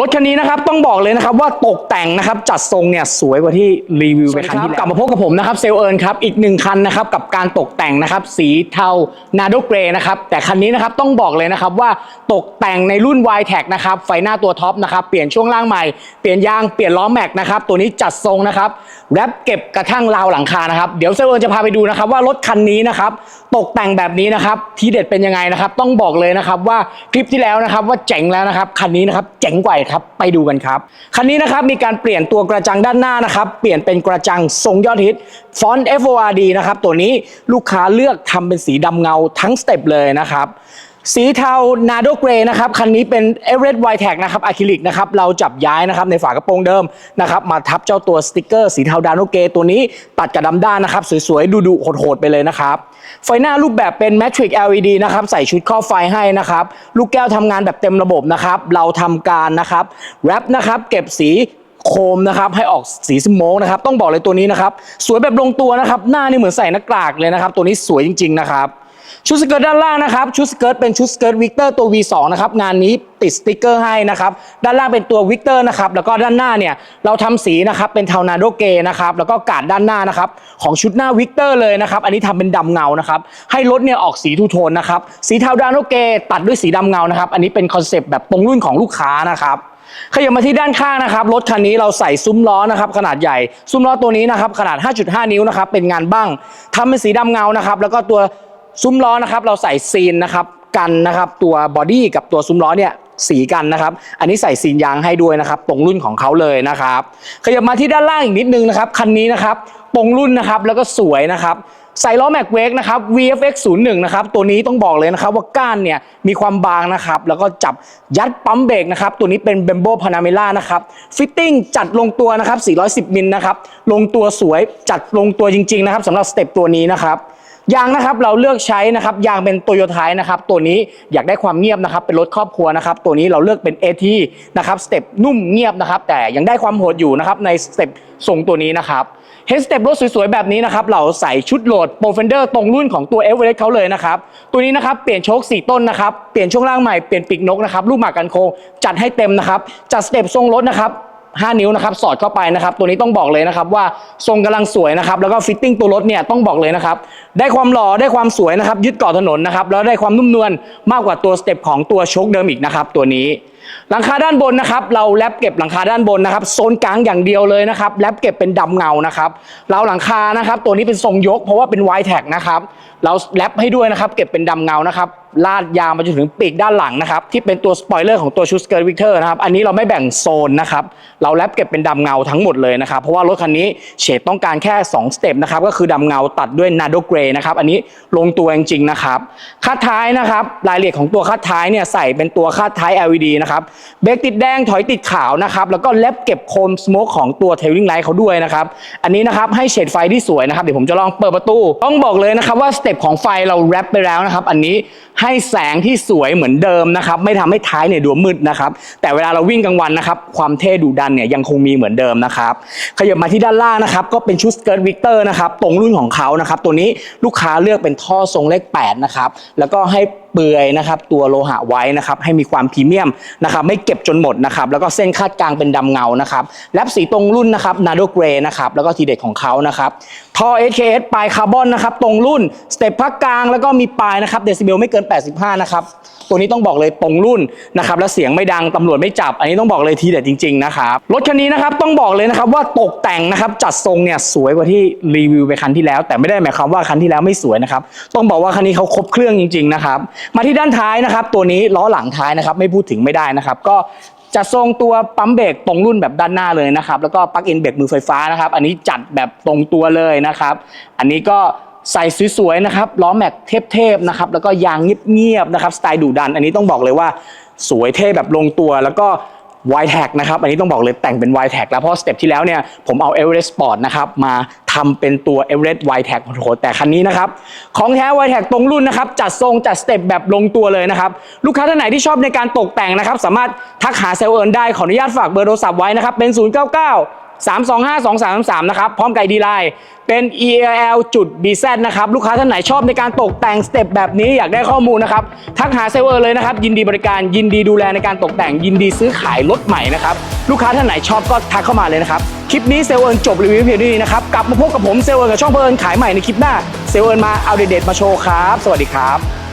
รถคันนี้นะครับต้องบอกเลยนะครับว่าตกแต่งนะครับจัดทรงเนี่ยสวยกว่าที่รีวิวไปครั้งที่แล้วกลับมาพบกับผมนะครับเซลเอิร์นครับอีกหนึ่งคันนะครับกับการตกแต่งนะครับสีเทานาโดเกรนะครับแต่คันนี้นะครับต้องบอกเลยนะครับว่าตกแต่งในรุ่น y t e c นะครับไฟหน้าตัวท็อปนะครับเปลี่ยนช่วงล่างใหม่เปลี่ยนยางเปลี่ยนล้อแม็กนะครับตัวนี้จัดทรงนะครับแรปเก็บกระทั่งราวหลังคานะครับเดี๋ยวเซลเอิร์นจะพาไปดูนะครับว่ารถคันนี้นะครับตกแต่งแบบนี้นะครับทีเด็ดเป็นยังไงนะครับต้องบอกเลยนะครับว่าคลิปที่แล้วนะครับว่าเจ๋งแล้วนะครับคันนี้นะครับเจ๋งกว่าอีกครับ ไปดูกันครับ คันนี้นะครับมีการเปลี่ยนตัวกระจังด้านหน้านะครับ เปลี่ยนเป็นกระจังทรงยอดฮิตฟอนต์ FORD นะครับ ตัวนี้ลูกค้าเลือกทำเป็นสีดำเงาทั้งสเต็ปเลยนะครับ สีเทานาโดเกรนะครับคันนี้เป็น e v e r e s t White Tag นะครับอะคริลิกนะครับเราจับย้ายนะครับในฝากระโปรงเดิมนะครับมาทับเจ้าตัวสติกเกอร์สีเทาดาโนเกตัวนี้ตัดกับดำด้านนะครับสวยๆดุๆโหดๆไปเลยนะครับไฟหน้ารูปแบบเป็น Matrix LED นะครับใส่ชุดครอบไฟให้นะครับลูกแก้วทำงานแบบเต็มระบบนะครับเราทำการนะครับแรปนะครับเก็บสีโคมนะครับให้ออกสีสโมกนะครับต้องบอกเลยตัวนี้นะครับสวยแบบลงตัวนะครับหน้านี่เหมือนใส่หน้ากากเลยนะครับตัวนี้สวยจริง ๆนะครับ ชุดสเกิร์ตด้านล่างนะครับ ชุดสเกิร์ตเป็นชุดสเกิร์ตวิกเตอร์ตัว V2 นะครับ งานนี้ติดสติกเกอร์ให้นะครับ ด้านล่างเป็นตัววิกเตอร์นะครับ แล้วก็ด้านหน้าเนี่ยเราทำสีนะครับ เป็นเทานาโดเกนะครับ แล้วก็กาดด้านหน้านะครับ ของชุดหน้าวิกเตอร์เลยนะครับ อันนี้ทำเป็นดำเงานะครับ ให้รถเนี่ยออกสีทูโทนนะครับ สีเทาดาโนเกตัดด้วยสีดำเงานะครับ อันนี้เป็นคอนเซปต์แบบตรงรุ่นของลูกค้านะครับขยับมาที่ด้านข้างนะครับ รถคันนี้เราใส่ซุ้มล้อนะครับ ขนาดใหญ่ ซุ้มล้อตัวนี้นะครับ ขนาด 5.5 นิ้วนะครับ เป็นงานบ้างทำเป็นสีดำเงานะครับ แล้วก็ตัว ซุ้มล้อนะครับเราใส่ซีนนะครับกันนะครับตัวบอดี้กับตัวซุ้มล้อเนี่ยสีกันนะครับ อันนี้ใส่ซีนยางให้ด้วยนะครับ ตรงรุ่นของเขาเลยนะครับ ขยับมาที่ด้านล่างอีกนิดนึงนะครับ คันนี้นะครับตรงรุ่นนะครับแล้วก็สวยนะครับใส่ล้อแม็กเวกนะครับ VFX 01นะครับ ตัวนี้ต้องบอกเลยนะครับว่าก้านเนี่ยมีความบางนะครับ แล้วก็จับยัดปั๊มเบรกนะครับ ตัวนี้เป็นเบมโบพานาเมล่านะครับ ฟิตติ้งจัดลงตัวนะครับ 410 มิลนะครับ ลงตัวสวยจัดลงตัวจริง ๆ นะครับสำหรับสเต็ปตัวนี้นะครับ ยางนะครับเราเลือกใช้นะครับยางเป็นโตโยต้านะครับตัวนี้อยากได้ความเงียบนะครับเป็นรถครอบครัวนะครับตัวนี้เราเลือกเป็น AT นะครับสเต็ปนุ่มเงียบนะครับแต่ยังได้ความโหดอยู่นะครับในสเต็ปทรงตัวนี้นะครับเฮดสเต็ปรถสวยๆแบบนี้นะครับเราใส่ชุดโหลดโปรเฟนเดอร์ตรงรุ่นของตัวเอเวอเรสต์เขาเลยนะครับตัวนี้นะครับเปลี่ยนโชค4 ต้นนะครับเปลี่ยนช่วงล่างใหม่เปลี่ยนปีกนกนะครับลูกหมากกันโคงจัดให้เต็มนะครับจัดสเต็ปทรงรถนะครับ 5 นิ้วนะครับสอดเข้าไปนะครับ ตัวนี้ต้องบอกเลยนะครับว่าทรงกำลังสวยนะครับแล้วก็ฟิตติ้งตัวรถเนี่ยต้องบอกเลยนะครับได้ความหล่อได้ความสวยนะครับยึดเกาะถนนนะครับแล้วได้ความนุ่มนวลมากกว่าตัวสเต็ปของตัวโชคเดิมอีกนะครับตัวนี้หลังคาด้านบนนะครับเราแลบเก็บหลังคาด้านบนนะครับโซนกลางอย่างเดียวเลยนะครับแลบเก็บเป็นดำเงานะครับเราหลังคานะครับตัวนี้เป็นทรงยก เพราะว่าเป็นไวแท็กนะครับเราแลบให้ด้วยนะครับเก็บเป็นดำเงานะครับ ลาดยาวมาจนถึงปีกด้านหลังนะครับ ที่เป็นตัวสปอยเลอร์ของตัวชุดสเกิร์ตวิกเตอร์นะครับ อันนี้เราไม่แบ่งโซนนะครับ เราแลบเก็บเป็นดำเงาทั้งหมดเลยนะครับ เพราะว่ารถคันนี้เฉดต้องการแค่ 2 สเต็ปนะครับ ก็คือดำเงาตัดด้วยนาโดเกรนะครับ อันนี้ลงตัวจริงๆนะครับคาดท้ายนะครับ รายละเอียดของตัวคาดท้ายเนี่ยใส่เป็นตัวคาดท้าย LED นะครับ เบรกติดแดงถอยติดขาวนะครับแล้วก็แลบเก็บโคมสโมกของตัวเทลลิ่งไลท์เขาด้วยนะครับอันนี้นะครับให้เฉดไฟที่สวยนะครับเดี๋ยวผมจะลองเปิดประตู ต้องบอกเลยนะครับว่าสเต็ปของไฟเราแรปไปแล้วนะครับอันนี้ใให้แสงที่สวยเหมือนเดิมนะครับไม่ทำให้ท้ายเนี่ยดูมืดนะครับแต่เวลาเราวิ่งกลางวันนะครับความเท่ดูดันเนี่ยยังคงมีเหมือนเดิมนะครับขยับมาที่ด้านล่างนะครับก็เป็นชุดสเกิร์ตวิกเตอร์นะครับตรงรุ่นของเขานะครับตัวนี้ลูกค้าเลือกเป็นท่อทรงเลข8นะครับแล้วก็ให้เปลือยนะครับตัวโลหะไว้นะครับให้มีความพรีเมียมนะครับไม่เก็บจนหมดนะครับแล้วก็เส้นคาดกลางเป็นดำเงานะครับแลบสีตรงรุ่นนะครับนาโดเกรนะครับแล้วก็ทีเด็ดของเขานะครับท่อ SKS ปลายคาร์บอนนะครับตรงรุ่นสเต็ปพักกลางแล้วก็มีปลายนะครับเดซิเบลไม่เกิน 85 นะครับตัวนี้ต้องบอกเลยตรงรุ่นนะครับและเสียงไม่ดังตำรวจไม่จับ อันนี้ต้องบอกเลยทีเด็ดจริงๆนะครับรถคันนี้นะครับต้องบอกเลยนะครับว่าตกแต่งนะครับจัดทรงเนี่ยสวยกว่าที่รีวิวไปคันที่แล้ว แต่ไม่ได้หมายความว่าคันที่แล้วไม่สวยนะครับต้องบอกว่าคันนี้เขาครบเครื่องจริงๆนะครับมาที่ด้านท้ายนะครับ ตัวนี้ล้อหลังท้ายนะครับ ไม่พูดถึงไม่ได้นะครับ ก็จะทรงตัวปั๊มเบรกตรงรุ่นแบบด้านหน้าเลยนะครับ แล้วก็ปลั๊กอินเบรกมือไฟฟ้านะครับ อันนี้จัดแบบตรงตัวเลยนะครับ อันนี้ก็ใส่สวยๆนะครับล้อแม็กเทพๆนะครับ แล้วก็ยางเงียบๆนะครับสไตล์ดุดัน อันนี้ต้องบอกเลยว่าสวยเท่แบบลงตัวแล้วก็ y t a g นะครับ อันนี้ต้องบอกเลยแต่งเป็น y t a g แล้วเพราะสเต็ปที่แล้วเนี่ยผมเอา Everest Sport นะครับมาทำเป็นตัว Everest y t a g โหดแต่คันนี้นะครับ ของแท้ y t a g ตรงรุ่นนะครับ จัดทรงจัดสเต็ปแบบลงตัวเลยนะครับ ลูกค้าท่านไหนที่ชอบในการตกแต่งนะครับ สามารถทักหาเซลล์เอิร์นได้ขออนุญาตฝากเบอร์โทรศัพท์ไว้นะครับเป็น 0 9 9 3252333 นะครับ พร้อมไก่ดีไลน์เป็น EL จุด BZ นะครับ ลูกค้าท่านไหนชอบในการตกแต่งสเต็ปแบบนี้อยากได้ข้อมูลนะครับ ทักหาเซลเวอร์เลยนะครับ ยินดีบริการยินดีดูแลในการตกแต่ง ยินดีซื้อขายรถใหม่นะครับ ลูกค้าท่านไหนชอบก็ทักเข้ามาเลยนะครับ คลิปนี้เซลเวิร์นจบรีวิวเพียงนี้นะครับ กลับมาพบกับผมเซลเวิร์นกับช่องเพลินขายใหม่ในคลิปหน้าเซลเวิร์นมาเอาเด็ดๆมาโชว์ครับ สวัสดีครับ